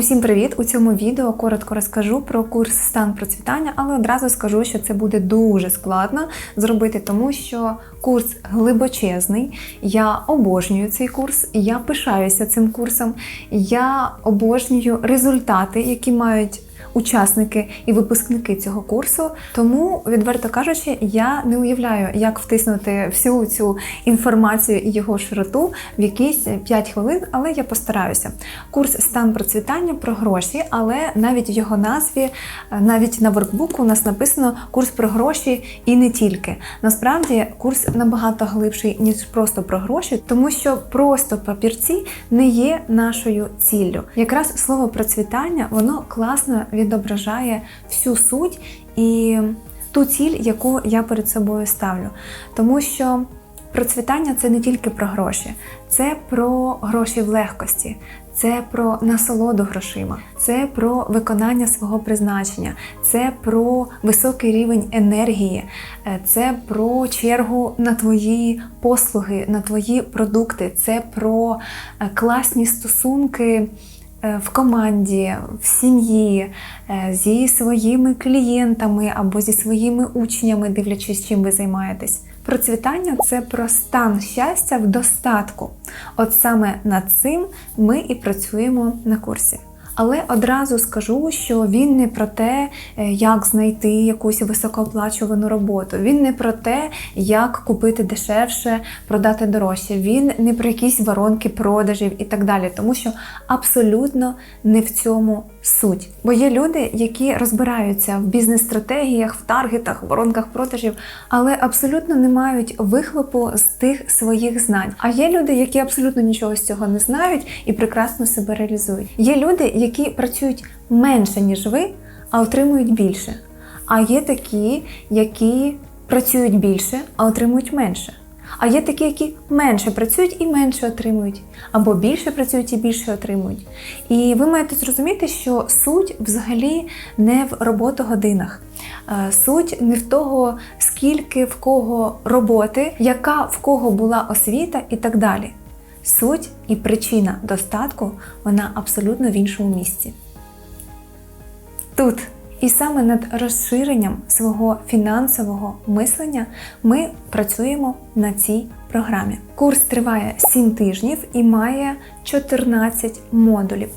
Усім привіт! У цьому відео коротко розкажу про курс стан процвітання, але одразу скажу, що це буде дуже складно зробити, тому що курс глибочезний. Я обожнюю цей курс, я пишаюся цим курсом. Я обожнюю результати, які мають. Учасники і випускники цього курсу, тому, відверто кажучи, я не уявляю, як втиснути всю цю інформацію і його широту в якісь 5 хвилин, але я постараюся. Курс стан процвітання про гроші, але навіть в його назві, навіть на воркбуку у нас написано курс про гроші і не тільки. Насправді курс набагато глибший, ніж просто про гроші, тому що просто папірці не є нашою ціллю. Якраз слово процвітання воно класно відображає всю суть і ту ціль, яку я перед собою ставлю. Тому що процвітання це не тільки про гроші, це про гроші в легкості. Це про насолоду грошима, це про виконання свого призначення, це про високий рівень енергії, е, це про чергу на твої послуги, на твої продукти, це про е, класні стосунки в команді, в сім'ї, е, зі своїми клієнтами або зі своїми учнями, дивлячись, чим ви займаєтесь. Процвітання це про стан щастя в достатку. От саме над цим ми і працюємо на курсі. Але одразу скажу, що він не про те, е, як знайти якусь високооплачувану роботу. Він не про те, як купити дешевше, продати дорожче. Він не про якісь воронки продажів і так далі, тому що абсолютно не в цьому суть. Бо є люди, які розбираються в бізнес-стратегіях, в таргетах, в воронках продажів, але абсолютно не мають вихлопу з тих своїх знань. А є люди, які абсолютно нічого з цього не знають і прекрасно себе реалізують. Є люди, які працюють менше ніж ви, а отримують більше. А є такі, які працюють більше, а отримують менше. А є такі, які менше працюють і менше отримують, або більше працюють і більше отримують. І ви маєте зрозуміти, що суть взагалі не в роботогодинах. Е, Суть не в того, скільки в кого роботи, яка в кого була освіта і так далі. Суть і причина достатку вона абсолютно в іншому місці. Тут. І саме над розширенням свого фінансового мислення ми працюємо на цій програмі. Курс триває 7 тижнів і має 14 модулів.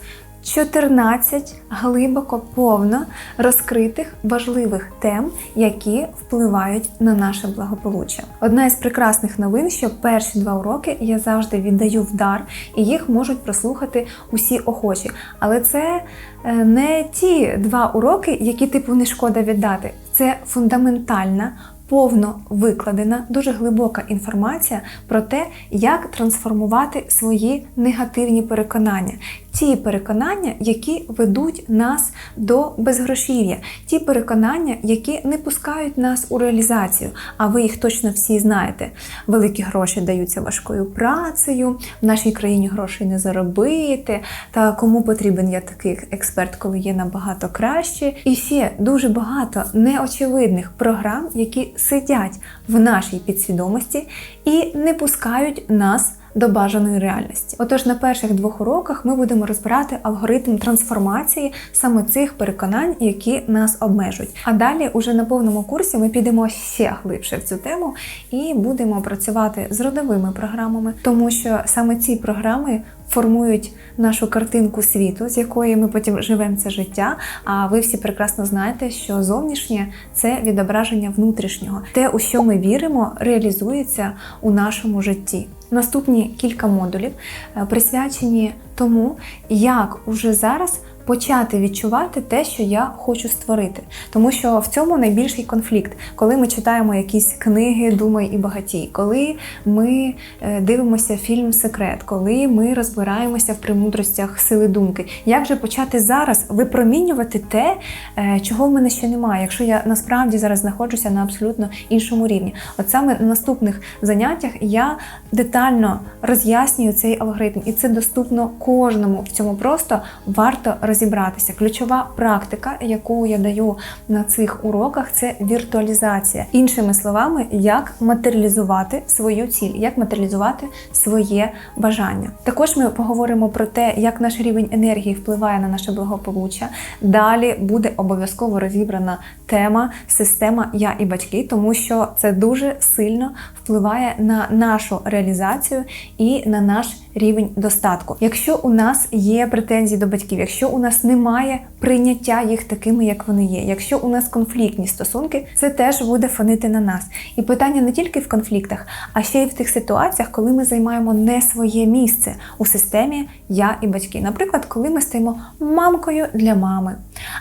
14 глибоко повно розкритих важливих тем, які впливають на наше благополуччя. Одна із прекрасних новин, що перші два уроки я завжди віддаю в дар, і їх можуть прослухати усі охочі. Але це е, не ті два уроки, які типу не шкода віддати. Це фундаментальна. Повно викладена, дуже глибока інформація про те, як трансформувати свої негативні переконання, ті переконання, які ведуть нас до безгрошів'я, ті переконання, які не пускають нас у реалізацію. А ви їх точно всі знаєте. Великі гроші даються важкою працею, в нашій країні грошей не заробити. Та кому потрібен я такий експерт, коли є набагато краще. І ще дуже багато неочевидних програм, які сидять в нашій підсвідомості і не пускають нас до бажаної реальності. Отож, на перших двох уроках ми будемо розбирати алгоритм трансформації саме цих переконань, які нас обмежують. А далі, уже на повному курсі, ми підемо ще глибше в цю тему і будемо працювати з родовими програмами, тому що саме ці програми. Формують нашу картинку світу, з якої ми потім живемо це життя. А ви всі прекрасно знаєте, що зовнішнє це відображення внутрішнього. Те, у що ми віримо, реалізується у нашому житті. Наступні кілька модулів е, присвячені тому, як уже зараз почати відчувати те, що я хочу створити. Тому що в цьому найбільший конфлікт, коли ми читаємо якісь книги Думай і багатій, коли ми е, дивимося фільм Секрет, коли ми розбираємося в премудростях сили думки. Як же почати зараз випромінювати те, е, чого в мене ще немає, якщо я насправді зараз знаходжуся на абсолютно іншому рівні? От саме на наступних заняттях я детально роз'яснюю цей алгоритм, і це доступно кожному. В цьому просто варто розібратися. Ключова практика, яку я даю на цих уроках, це віртуалізація. Іншими словами, як матеріалізувати свою ціль, як матеріалізувати своє бажання. Також ми поговоримо про те, як наш рівень енергії впливає на наше благополуччя. Далі буде обов'язково розібрана тема система Я і батьки, тому що це дуже сильно впливає на нашу реалізацію і на наш рівень достатку. Якщо у нас є претензії до батьків, якщо у нас немає прийняття їх такими, як вони є, якщо у нас конфліктні стосунки, це теж буде фонити на нас. І питання не тільки в конфліктах, а ще й в тих ситуаціях, коли ми займаємо не своє місце у системі я і батьки. Наприклад, коли ми стаємо мамкою для мами,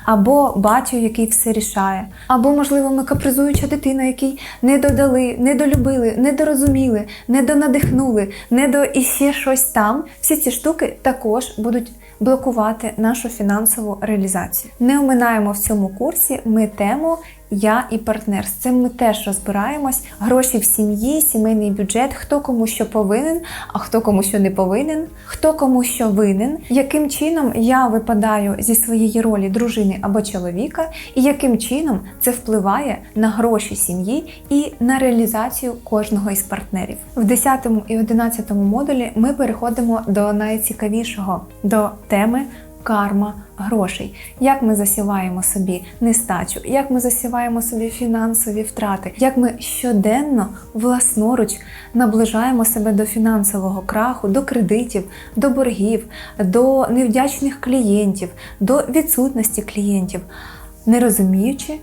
або батю, який все рішає, або, можливо, ми капризуюча дитина, який не додали, не долюбили, не дорозуміли, не донадихнули, не до іще щось там. Всі ці штуки також будуть блокувати нашу фінансову реалізацію. Не оминаємо в цьому курсі ми тему я і партнер. З цим ми теж розбираємось. Гроші в сім'ї, сімейний бюджет, хто кому що повинен, а хто кому що не повинен, хто кому що винен, яким чином я випадаю зі своєї ролі дружини або чоловіка, і яким чином це впливає на гроші сім'ї і на реалізацію кожного із партнерів. В 10 і 11 модулі ми переходимо до найцікавішого до теми карма грошей, як ми засіваємо собі нестачу, як ми засіваємо собі фінансові втрати, як ми щоденно власноруч наближаємо себе до фінансового краху, до кредитів, до боргів, до невдячних клієнтів, до відсутності клієнтів, не розуміючи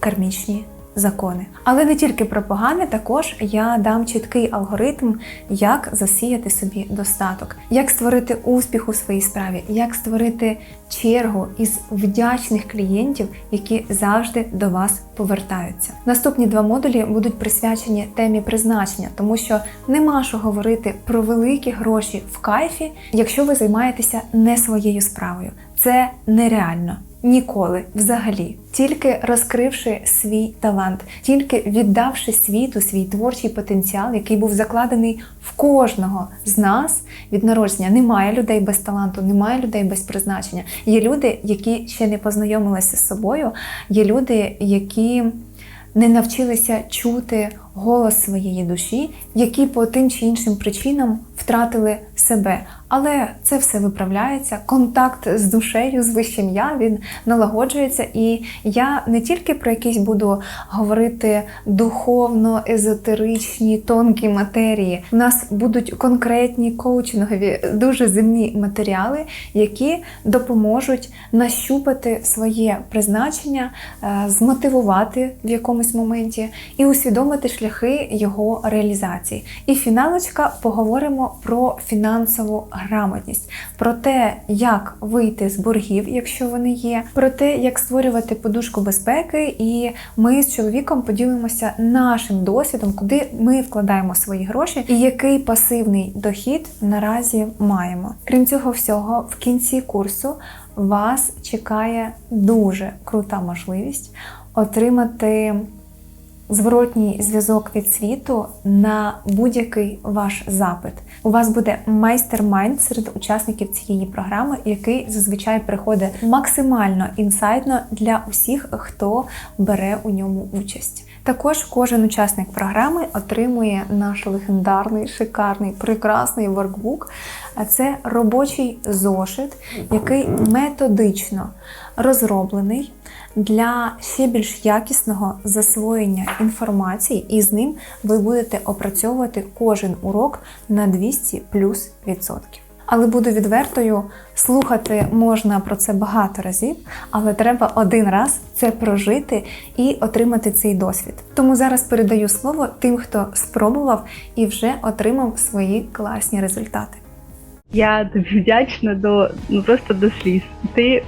кармічні закони. Але не тільки про погане, також я дам чіткий алгоритм, як засіяти собі достаток, як створити успіх у своїй справі, як створити чергу із вдячних клієнтів, які завжди до вас повертаються. Наступні два модулі будуть присвячені темі призначення, тому що нема що говорити про великі гроші в кайфі, якщо ви займаєтеся не своєю справою. Це нереально. Ніколи взагалі, тільки розкривши свій талант, тільки віддавши світу свій творчий потенціал, який був закладений в кожного з нас від народження. Немає людей без таланту, немає людей без призначення. Є люди, які ще не познайомилися з собою, є люди, які не навчилися чути голос своєї душі, які по тим чи іншим причинам втратили себе. Але це все виправляється. Контакт з душею, з вищим я він налагоджується. І я не тільки про якісь буду говорити духовно, езотеричні, тонкі матерії. У нас будуть конкретні коучингові, дуже земні матеріали, які допоможуть нащупати своє призначення, е, змотивувати в якомусь моменті і усвідомити шляхи його реалізації. І фіналочка поговоримо про фінансову грамотність, про те, як вийти з боргів, якщо вони є, про те, як створювати подушку безпеки, і ми з чоловіком поділимося нашим досвідом, куди ми вкладаємо свої гроші, і який пасивний дохід наразі маємо. Крім цього всього, в кінці курсу вас чекає дуже крута можливість отримати зворотній зв'язок від світу на будь-який ваш запит. У вас буде майстер-майнд серед учасників цієї програми, який зазвичай приходить максимально інсайтно для усіх, хто бере у ньому участь. Також кожен учасник програми отримує наш легендарний, шикарний, прекрасний воркбук. А це робочий зошит, який методично розроблений для ще більш якісного засвоєння інформації, і з ним ви будете опрацьовувати кожен урок на 200 плюс відсотків. Але буду відвертою, слухати можна про це багато разів, але треба один раз це прожити і отримати цей досвід. Тому зараз передаю слово тим, хто спробував і вже отримав свої класні результати. Я тобі вдячна до ну просто до сліз. Ти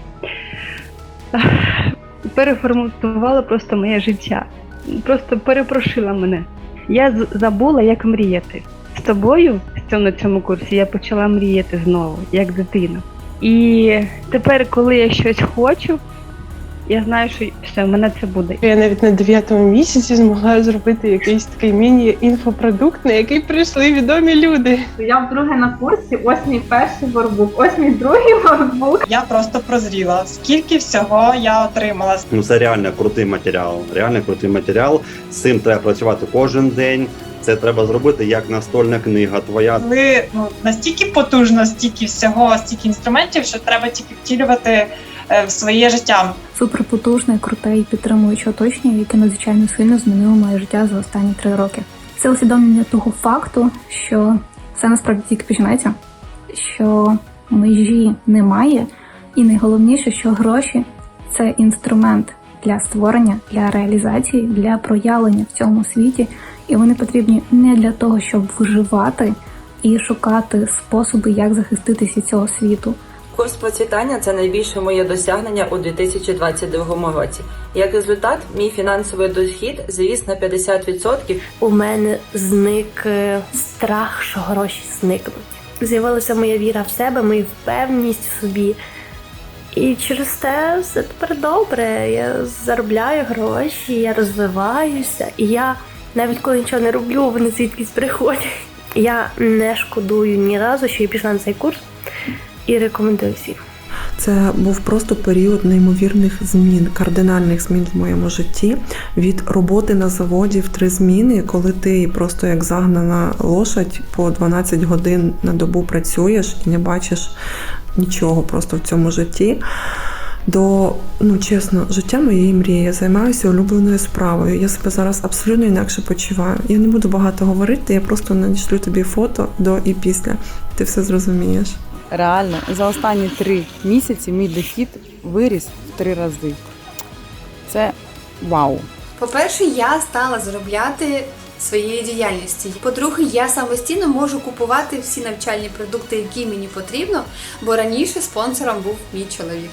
переформатувала просто моє життя. Просто перепрошила мене. Я забула, як мріяти. З тобою на цьому курсі я почала мріяти знову, як дитина. І тепер, коли я щось хочу, Я знаю, що все, в мене це буде. Я навіть на дев'ятому місяці змогла зробити якийсь такий міні-інфопродукт, на який прийшли відомі люди. Я вдруге на курсі, ось мій перший воркбук, ось мій другий воркбук. Я просто прозріла. Скільки всього я отримала. Ну, це реально крутий матеріал. Реально крутий матеріал. З цим треба працювати кожен день. Це треба зробити як настольна книга твоя. Ви ну настільки потужно, стільки всього, стільки інструментів, що треба тільки втілювати в своє життя. суперпотужне, круте і підтримуюче оточення, яке надзвичайно сильно змінило моє життя за останні три роки. Це усвідомлення того факту, що все насправді тільки починається, що межі немає, і найголовніше, що гроші це інструмент для створення, для реалізації, для проявлення в цьому світі, і вони потрібні не для того, щоб виживати і шукати способи, як захиститися цього світу. Курс процвітання це найбільше моє досягнення у 2022 році. Як результат, мій фінансовий дохід зріс на 50%. у мене зник е, страх, що гроші зникнуть. З'явилася моя віра в себе, моя впевненість в собі. І через те все тепер добре. Я заробляю гроші, я розвиваюся, і я навіть коли нічого не роблю, вони звідкись приходять. Я не шкодую ні разу, що я пішла на цей курс і рекомендую всім. Це був просто період неймовірних змін, кардинальних змін в моєму житті. Від роботи на заводі в три зміни, коли ти просто як загнана лошадь по 12 годин на добу працюєш і не бачиш нічого просто в цьому житті. До ну чесно, життя моєї мрії. Я займаюся улюбленою справою. Я себе зараз абсолютно інакше почуваю. Я не буду багато говорити, я просто надішлю тобі фото до і після. Ти все зрозумієш. Реально, за останні три місяці мій дохід виріс в три рази. Це вау. По-перше, я стала заробляти своєю діяльністю. По-друге, я самостійно можу купувати всі навчальні продукти, які мені потрібно, бо раніше спонсором був мій чоловік.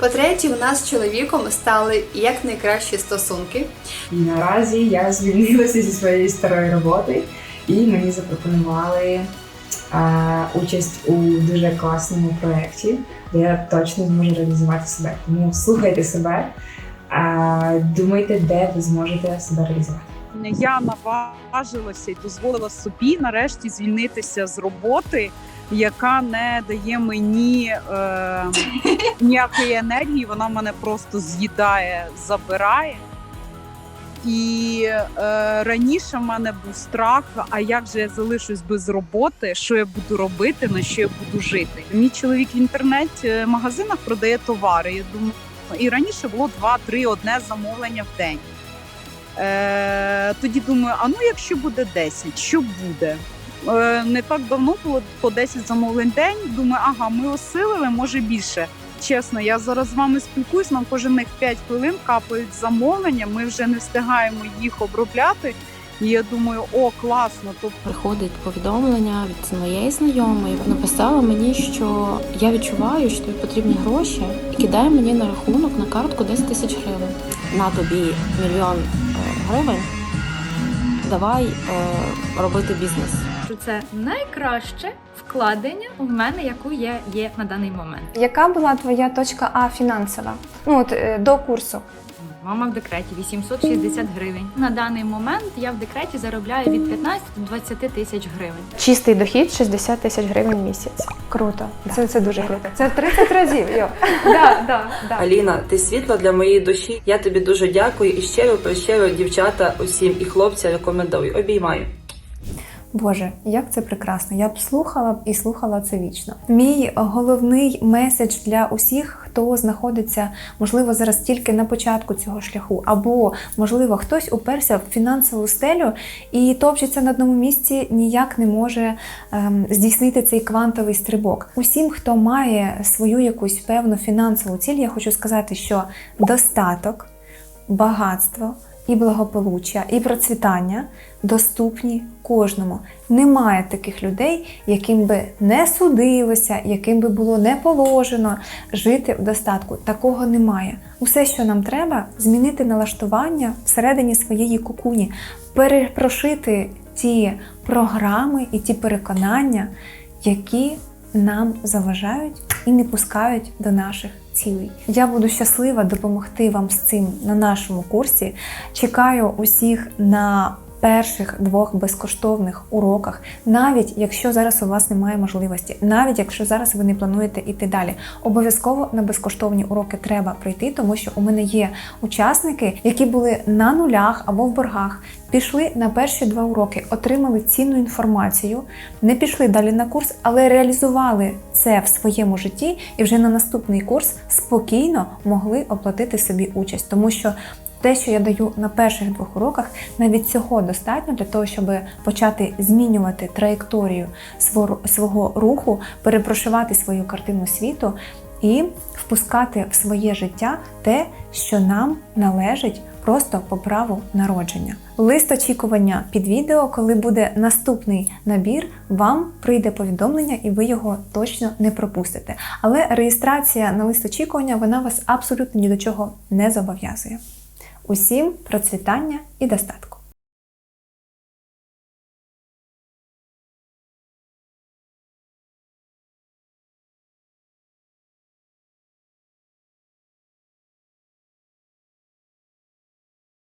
По-третє, у нас з чоловіком стали як найкращі стосунки. І наразі я звільнилася зі своєї старої роботи, і мені запропонували участь у дуже класному проєкті, де я точно зможу реалізувати себе. Тому слухайте себе, думайте, де ви зможете себе реалізувати. Я наважилася і дозволила собі нарешті звільнитися з роботи, яка не дає мені е, ніякої енергії. Вона мене просто з'їдає, забирає. І е, раніше в мене був страх, а як же я залишусь без роботи, що я буду робити, на що я буду жити. Мій чоловік в інтернет-магазинах продає товари. Я думаю, і раніше було два-три одне замовлення в день. Е, тоді думаю, а ну якщо буде 10, що буде? Е, не так давно було по 10 замовлень в день. Думаю, ага, ми осилили, може більше. Чесно, я зараз з вами спілкуюсь, нам кожних 5 хвилин капають замовлення, ми вже не встигаємо їх обробляти. І я думаю, о, класно. Тобто Приходить повідомлення від моєї знайомої. Написала мені, що я відчуваю, що тобі потрібні гроші, і кидає мені на рахунок на картку 10 тисяч гривень. На тобі мільйон е, гривень. Давай е, робити бізнес. Що це найкраще вкладення в мене, яку є, є на даний момент. Яка була твоя точка А фінансова? Ну от е, до курсу. Мама в декреті 860 гривень. На даний момент я в декреті заробляю від 15 до 20 тисяч гривень. Чистий дохід 60 тисяч гривень в місяць. Круто. Це, це дуже круто. Це в 30 разів. Йо. Да, да, да. Аліна, ти світло для моєї душі. Я тобі дуже дякую і щиро прищиро дівчата усім і хлопця рекомендую. Обіймаю. Боже, як це прекрасно! Я б слухала і слухала це вічно. Мій головний меседж для усіх, хто знаходиться, можливо, зараз тільки на початку цього шляху, або можливо хтось уперся в фінансову стелю і топчеться на одному місці, ніяк не може ем, здійснити цей квантовий стрибок. Усім, хто має свою якусь певну фінансову ціль, я хочу сказати, що достаток, багатство і благополуччя, і процвітання доступні кожному. Немає таких людей, яким би не судилося, яким би було не положено жити в достатку. Такого немає. Усе, що нам треба, змінити налаштування всередині своєї кукуні, перепрошити ті програми і ті переконання, які нам заважають і не пускають до наших цілей. Я буду щаслива допомогти вам з цим на нашому курсі. Чекаю усіх на перших двох безкоштовних уроках, навіть якщо зараз у вас немає можливості, навіть якщо зараз ви не плануєте йти далі. Обов'язково на безкоштовні уроки треба прийти, тому що у мене є учасники, які були на нулях або в боргах. Пішли на перші два уроки, отримали цінну інформацію, не пішли далі на курс, але реалізували це в своєму житті і вже на наступний курс спокійно могли оплатити собі участь, тому що те, що я даю на перших двох уроках, навіть цього достатньо для того, щоб почати змінювати траєкторію свого, руху, перепрошивати свою картину світу і впускати в своє життя те, що нам належить просто по праву народження. Лист очікування під відео, коли буде наступний набір, вам прийде повідомлення, і ви його точно не пропустите. Але реєстрація на лист очікування вона вас абсолютно ні до чого не зобов'язує. Усім процвітання і достатку!